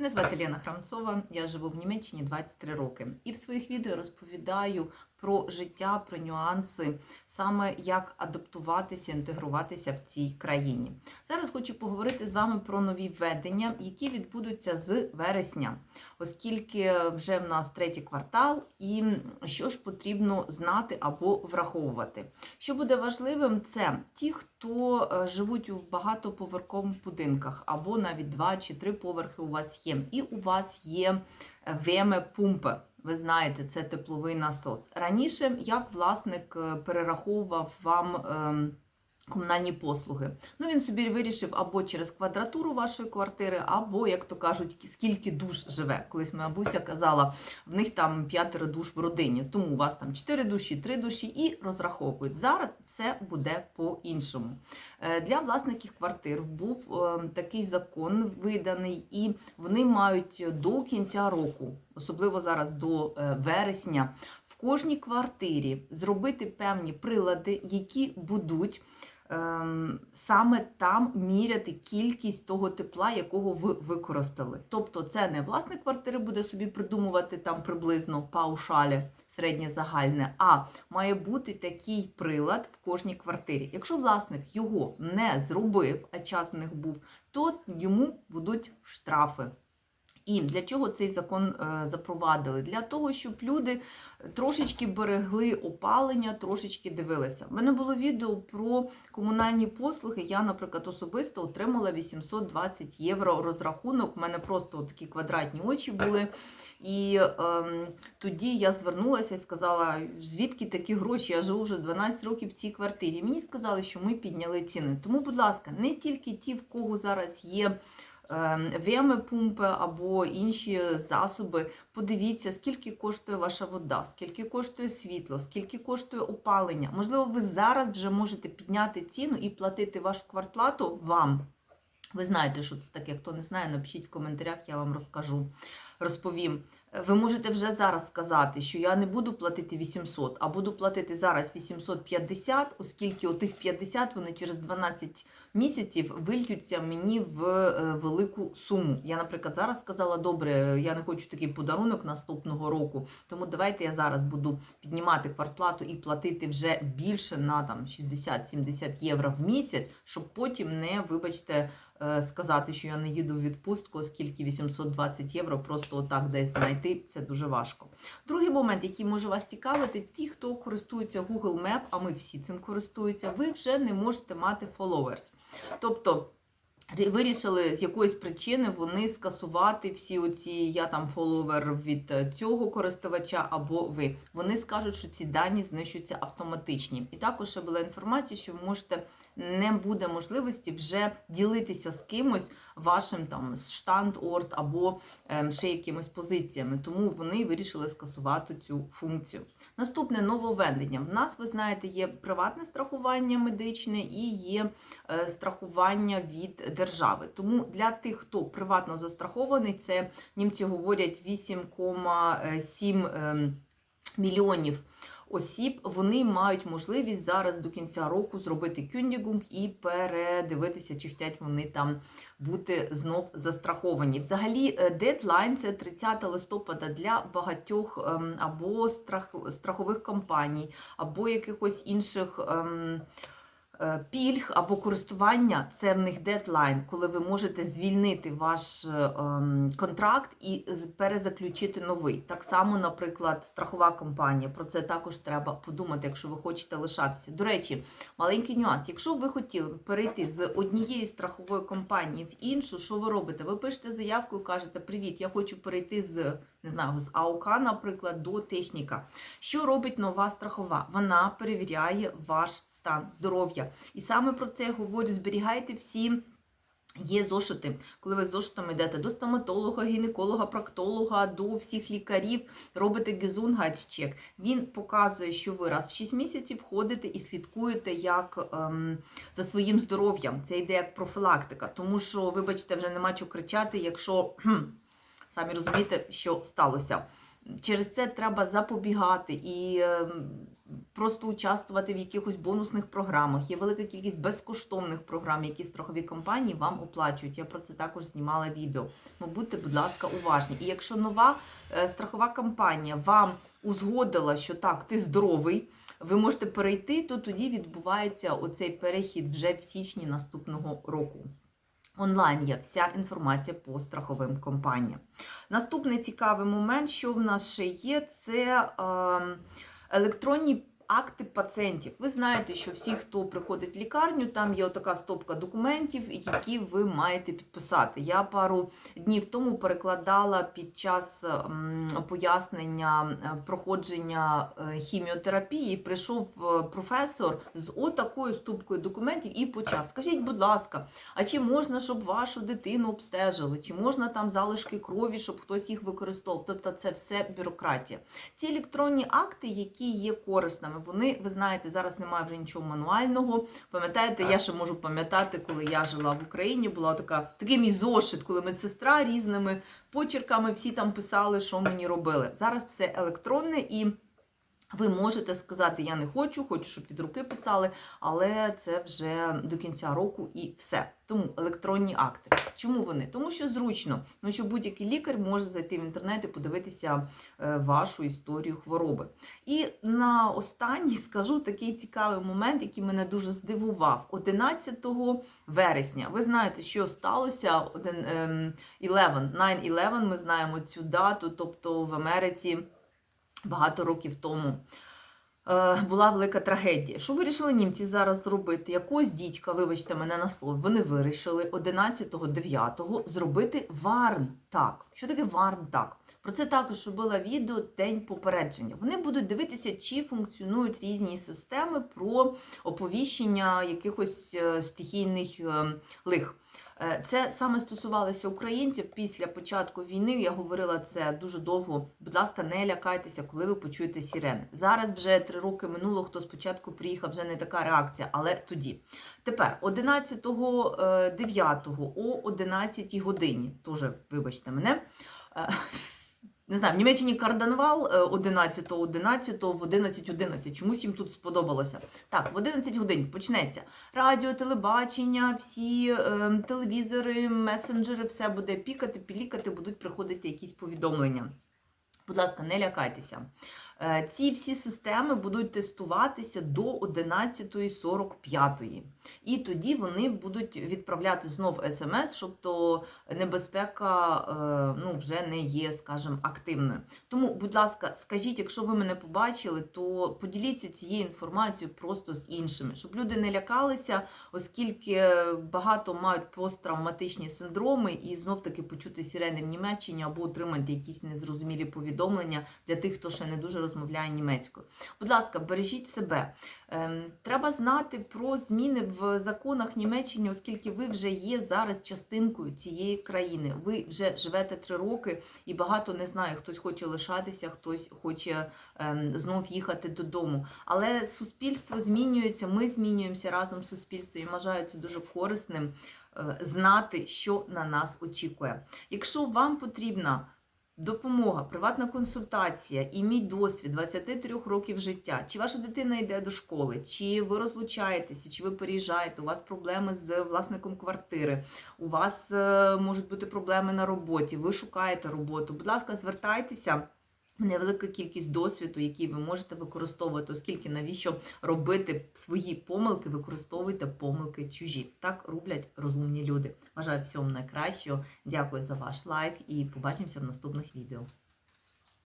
Мене звати Лена Храмцова, я живу в Німеччині 23 роки. І в своїх відео розповідаю про життя, про нюанси, саме як адаптуватися, інтегруватися в цій країні. Зараз хочу поговорити з вами про нові введення, які відбудуться з вересня, оскільки вже в нас третій квартал, і що ж потрібно знати або враховувати. Що буде важливим, це ті, хто е, живуть в багатоповерхових будинках, або навіть два чи три поверхи у вас є, і у вас є ВМ-пумпи. Ви знаєте, це тепловий насос. Раніше як власник е, перераховував вам ем, комунальні послуги. Ну, він собі вирішив або через квадратуру вашої квартири, або, як то кажуть, скільки душ живе. Колись моя бабуся казала, в них там п'ятеро душ в родині, тому у вас там чотири душі, три душі і розраховують. Зараз все буде по-іншому. Е, Для власників квартир був е, такий закон виданий, і вони мають до кінця року, особливо зараз до е, вересня, в кожній квартирі зробити певні прилади, які будуть саме там міряти кількість того тепла, якого ви використали. Тобто, це не власник квартири буде собі придумувати там приблизно паушалі. Середнє загальне, а має бути такий прилад в кожній квартирі. Якщо власник його не зробив, а час в них був, то йому будуть штрафи. І для чого цей закон е, запровадили? Для того, щоб люди трошечки берегли опалення, трошечки дивилися. У мене було відео про комунальні послуги. Я, наприклад, особисто отримала 820 євро розрахунок. У мене просто такі квадратні очі були. І ем, тоді я звернулася і сказала, звідки такі гроші? Я живу вже 12 років в цій квартирі. Мені сказали, що ми підняли ціни. Тому, будь ласка, не тільки ті, в кого зараз є. ВМ-пумпи або інші засоби. Подивіться, скільки коштує ваша вода, скільки коштує світло, скільки коштує опалення. Можливо, ви зараз вже можете підняти ціну і платити вашу квартплату вам. Ви знаєте, що це таке. Хто не знає, напишіть в коментарях, я вам розкажу, розповім. Ви можете вже зараз сказати, що я не буду платити 800, а буду платити зараз 850, оскільки отих 50 вони через 12 місяців вильються мені в е, велику суму. Я, наприклад, зараз сказала, добре, я не хочу такий подарунок наступного року, тому давайте я зараз буду піднімати квартплату і платити вже більше на там 60-70 євро в місяць, щоб потім не, вибачте, сказати, що я не їду в відпустку, оскільки 820 євро просто отак десь знайти, це дуже важко. Другий момент, який може вас цікавити, ті, хто користується Google Map, а ми всі цим користуються, ви вже не можете мати followers. Тобто вирішили з якоїсь причини вони скасувати всі оці я там фоловер від е, цього користувача або ви. Вони скажуть, що ці дані знищуються автоматичні. І також ще була інформація, що ви можете не буде можливості вже ділитися з кимось вашим там штанд-орд або ем, ще якимось позиціями. Тому вони вирішили скасувати цю функцію. Наступне нововведення. В нас, ви знаєте, є приватне страхування медичне і є е, страхування від держави. Тому для тих, хто приватно застрахований, це німці говорять 8,7 ем, мільйонів осіб, вони мають можливість зараз до кінця року зробити кюндігунг і передивитися, чи хочуть вони там бути знов застраховані. Взагалі, е, дедлайн це 30 листопада для багатьох ем, або страх, страхових компаній, або якихось інших. Ем, пільг або користування це в них дедлайн, коли ви можете звільнити ваш ем, контракт і перезаключити новий. Так само, наприклад, страхова компанія. Про це також треба подумати, якщо ви хочете лишатися. До речі, маленький нюанс. Якщо ви хотіли перейти з однієї страхової компанії в іншу, що ви робите? Ви пишете заявку і кажете: Привіт, я хочу перейти з не знаю, з АОК, наприклад, до техніка. Що робить нова страхова? Вона перевіряє ваш стан здоров'я. І саме про це я говорю: зберігайте всі. Є зошити, коли ви з зошитом йдете до стоматолога, гінеколога, проктолога, до всіх лікарів, робите гезунгайцчек. Він показує, що ви раз в 6 місяців ходите і слідкуєте як ем, за своїм здоров'ям. Це йде як профілактика, тому що, вибачте, вже нема чого кричати, якщо самі розумієте, що сталося. Через це треба запобігати і ем, просто участвувати в якихось бонусних програмах. Є велика кількість безкоштовних програм, які страхові компанії вам оплачують. Я про це також знімала відео. Ну, будьте, будь ласка, уважні. І якщо нова е, страхова компанія вам узгодила, що так, ти здоровий, ви можете перейти, то тоді відбувається оцей перехід вже в січні наступного року. Онлайн є вся інформація по страховим компаніям. Наступний цікавий момент, що в нас ще є, це е, електронні акти пацієнтів. Ви знаєте, що всі, хто приходить в лікарню, там є така стопка документів, які ви маєте підписати. Я пару днів тому перекладала під час пояснення е, проходження е, хіміотерапії. Прийшов е, професор з отакою стопкою документів і почав. Скажіть, будь ласка, а чи можна, щоб вашу дитину обстежили? Чи можна там залишки крові, щоб хтось їх використовував? Тобто це все бюрократія. Ці електронні акти, які є корисними, вони, ви знаєте, зараз немає вже нічого мануального. Пам'ятаєте, я ще можу пам'ятати, коли я жила в Україні, була така такий мій зошит, коли медсестра різними почерками всі там писали, що мені робили. Зараз все електронне і. Ви можете сказати, я не хочу, хочу, щоб від руки писали, але це вже до кінця року і все. Тому електронні акти. Чому вони? Тому що зручно, тому що будь-який лікар може зайти в інтернет і подивитися е, вашу історію хвороби. І на останній скажу такий цікавий момент, який мене дуже здивував. 11 вересня. Ви знаєте, що сталося? Один, ем, 11, 9-11, ми знаємо цю дату, тобто в Америці багато років тому. е, Була велика трагедія. Що вирішили німці зараз зробити? Якогось дідька, вибачте мене на слово, вони вирішили 11.09 зробити варн так. Що таке варн так? Про це також робила відео День попередження. Вони будуть дивитися, чи функціонують різні системи про оповіщення якихось е, стихійних е, лих. Е, Це саме стосувалося українців після початку війни. Я говорила це дуже довго. Будь ласка, не лякайтеся, коли ви почуєте сірени. Зараз вже три роки минуло. Хто спочатку приїхав, вже не така реакція, але тоді. Тепер 11.09 о 11 годині. Тоже вибачте мене. Не знаю, в Німеччині карденвал 11 11 в 11.11. 11. Чомусь їм тут сподобалося. Так, в 11 годин почнеться радіо, телебачення, всі е, телевізори, месенджери, все буде пікати, пілікати, будуть приходити якісь повідомлення. Будь ласка, не лякайтеся. Е, Ці всі системи будуть тестуватися до 11.45. І тоді вони будуть відправляти знов смс, щоб то небезпека е, ну, вже не є, скажімо, активною. Тому, будь ласка, скажіть, якщо ви мене побачили, то поділіться цією інформацією просто з іншими, щоб люди не лякалися, оскільки багато мають посттравматичні синдроми, і знов таки почути сирени в Німеччині або отримати якісь незрозумілі повідомлення для тих, хто ще не дуже розмовляє німецькою. Будь ласка, бережіть себе. Ем, Треба знати про зміни в законах Німеччини, оскільки ви вже є зараз частинкою цієї країни. Ви вже живете три роки, і багато не знаю, хтось хоче лишатися, хтось хоче ем, знов їхати додому. Але суспільство змінюється, ми змінюємося разом з суспільством і вважаю це дуже корисним е, знати, що на нас очікує. Якщо вам потрібна допомога, приватна консультація і мій досвід 23 років життя, чи ваша дитина йде до школи, чи ви розлучаєтеся, чи ви переїжджаєте, у вас проблеми з власником квартири, у вас е, можуть бути проблеми на роботі, ви шукаєте роботу. Будь ласка, звертайтеся. У мене велика кількість досвіду, який ви можете використовувати, оскільки навіщо робити свої помилки, використовуйте помилки чужі. Так роблять розумні люди. Бажаю всього найкращого. Дякую за ваш лайк і побачимося в наступних відео.